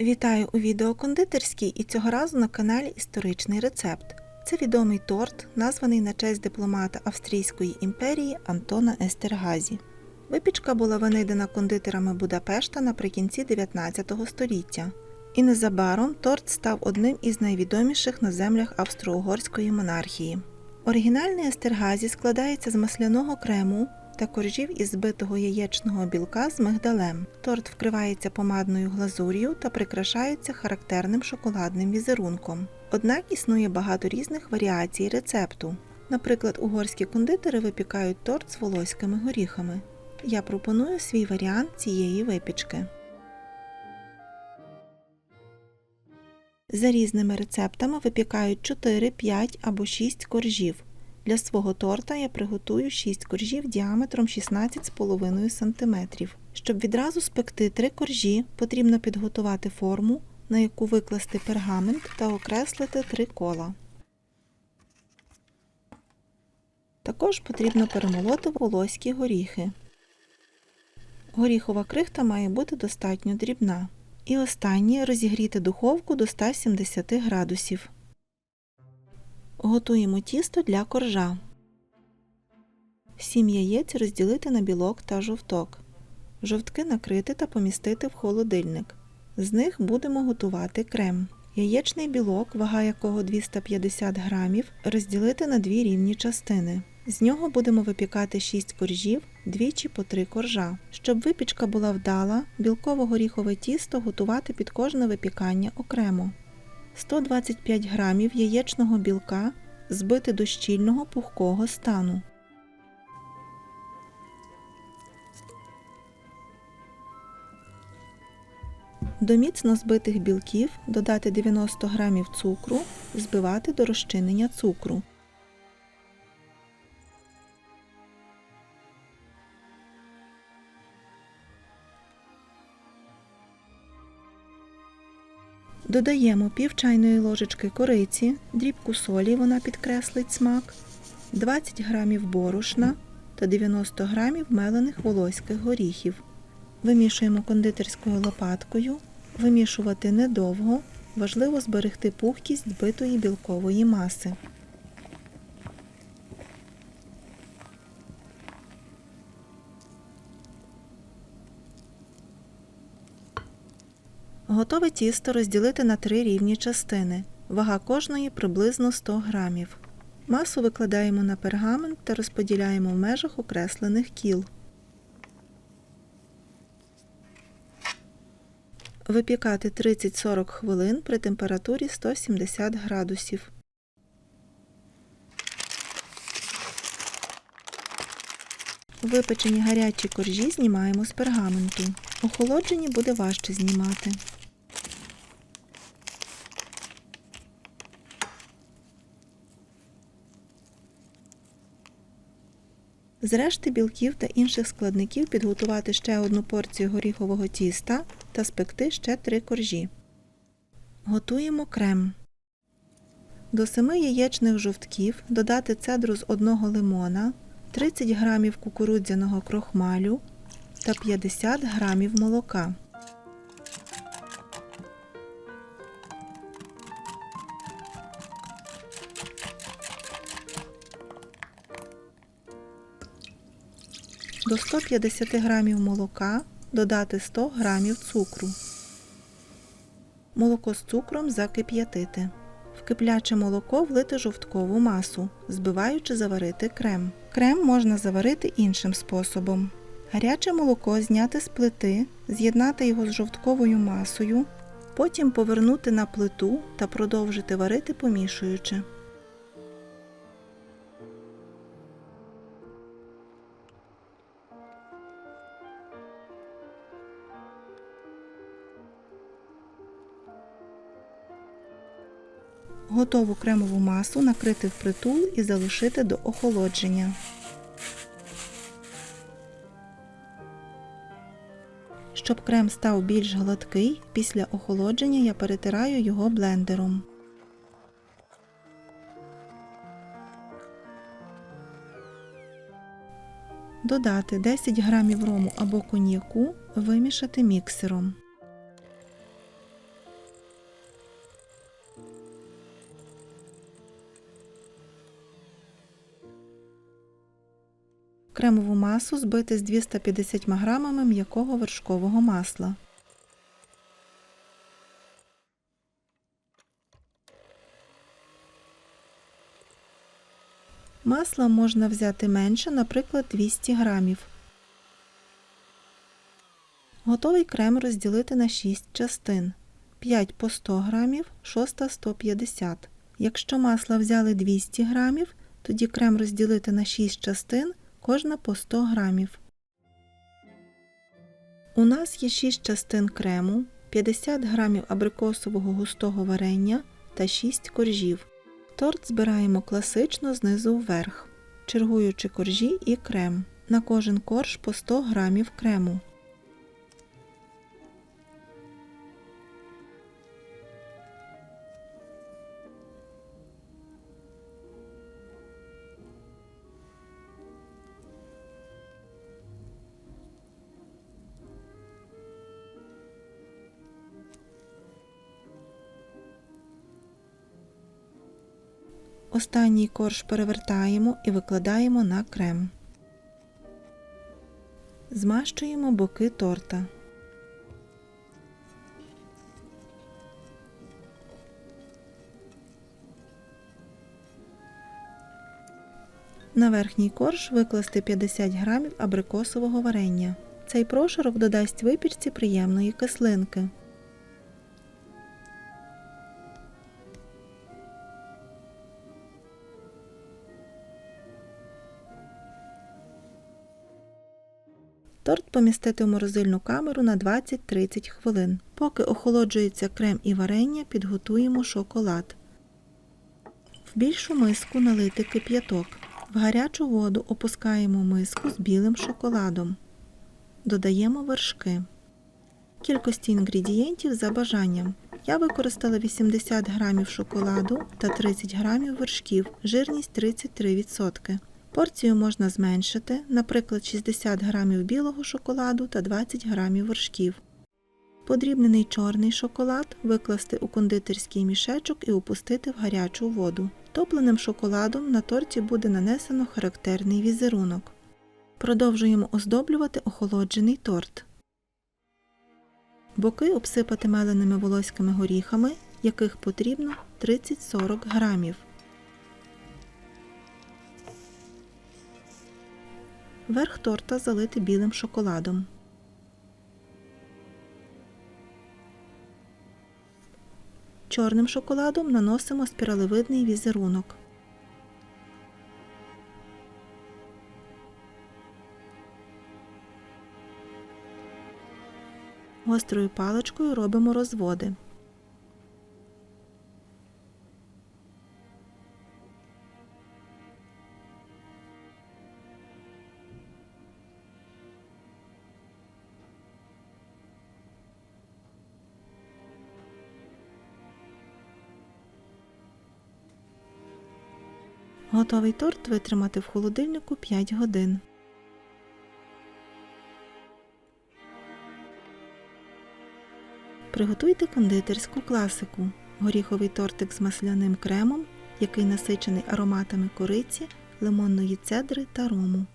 Вітаю у відео кондитерській і цього разу на каналі Історичний рецепт. Це відомий торт, названий на честь дипломата Австрійської імперії Антона Естергазі. Випічка була винайдена кондитерами Будапешта наприкінці 19 століття. І незабаром торт став одним із найвідоміших на землях Австро-Угорської монархії. Оригінальний Естергазі складається з масляного крему та коржів із збитого яєчного білка з мигдалем. Торт вкривається помадною глазур'ю та прикрашається характерним шоколадним візерунком. Однак існує багато різних варіацій рецепту. Наприклад, угорські кондитери випікають торт з волоськими горіхами. Я пропоную свій варіант цієї випічки. За різними рецептами випікають 4, 5 або 6 коржів. Для свого торта я приготую 6 коржів діаметром 16,5 см. Щоб відразу спекти 3 коржі, потрібно підготувати форму, на яку викласти пергамент та окреслити 3 кола. Також потрібно перемолоти волоські горіхи. Горіхова крихта має бути достатньо дрібна. І останнє розігріти духовку до 170 градусів. Готуємо тісто для коржа. Сім яєць розділити на білок та жовток. Жовтки накрити та помістити в холодильник. З них будемо готувати крем. Яєчний білок, вага якого 250 грамів, розділити на дві рівні частини. З нього будемо випікати 6 коржів, двічі по 3 коржа. Щоб випічка була вдала, білково-горіхове тісто готувати під кожне випікання окремо. 125 грамів яєчного білка збити до щільного пухкого стану. До міцно збитих білків додати 90 грамів цукру, збивати до розчинення цукру. Додаємо пів чайної ложечки кориці, дрібку солі, вона підкреслить смак, 20 грамів борошна та 90 грамів мелених волоських горіхів. Вимішуємо кондитерською лопаткою. Вимішувати недовго. Важливо зберегти пухкість збитої білкової маси. Готове тісто розділити на три рівні частини. Вага кожної приблизно 100 грамів. Масу викладаємо на пергамент та розподіляємо в межах окреслених кіл. Випікати 30-40 хвилин при температурі 170 градусів. Випечені гарячі коржі знімаємо з пергаменту. Охолоджені буде важче знімати. З решти білків та інших складників підготувати ще одну порцію горіхового тіста та спекти ще три коржі. Готуємо крем. До 7 яєчних жовтків додати цедру з одного лимона, 30 г кукурудзяного крохмалю та 50 г молока. До 150 г молока додати 100 г цукру. Молоко з цукром закип'ятити. В кипляче молоко влити жовткову масу, збиваючи заварити крем. Крем можна заварити іншим способом. Гаряче молоко зняти з плити, з'єднати його з жовтковою масою, потім повернути на плиту та продовжити варити помішуючи. Готову кремову масу накрити впритул і залишити до охолодження. Щоб крем став більш гладкий, після охолодження я перетираю його блендером. Додати 10 грамів рому або коньяку, вимішати міксером. Кремову масу збити з 250 г м'якого вершкового масла. Масла можна взяти менше, наприклад, 200 грамів. Готовий крем розділити на 6 частин. 5 по 100 грамів, 6 150. Якщо масла взяли 200 грамів, тоді крем розділити на 6 частин, кожна по 100 грамів. У нас є 6 частин крему, 50 грамів абрикосового густого варення та 6 коржів. Торт збираємо класично знизу вверх, чергуючи коржі і крем. На кожен корж по 100 грамів крему. Останній корж перевертаємо і викладаємо на крем. Змащуємо боки торта. На верхній корж викласти 50 грамів абрикосового варення. Цей прошарок додасть випічці приємної кислинки. Торт помістити в морозильну камеру на 20-30 хвилин. Поки охолоджується крем і варення, підготуємо шоколад. В більшу миску налити кип'яток. В гарячу воду опускаємо миску з білим шоколадом. Додаємо вершки. Кількості інгредієнтів за бажанням. Я використала 80 грамів шоколаду та 30 грамів вершків, жирність 33%. Порцію можна зменшити, наприклад, 60 грамів білого шоколаду та 20 грамів вершків. Подрібнений чорний шоколад викласти у кондитерський мішечок і опустити в гарячу воду. Топленим шоколадом на торті буде нанесено характерний візерунок. Продовжуємо оздоблювати охолоджений торт. Боки обсипати меленими волоськими горіхами, яких потрібно 30-40 грамів. Верх торта залити білим шоколадом. Чорним шоколадом наносимо спіралевидний візерунок. Гострою паличкою робимо розводи. Готовий торт витримати в холодильнику 5 годин. Приготуйте кондитерську класику. Горіховий тортик з масляним кремом, який насичений ароматами кориці, лимонної цедри та рому.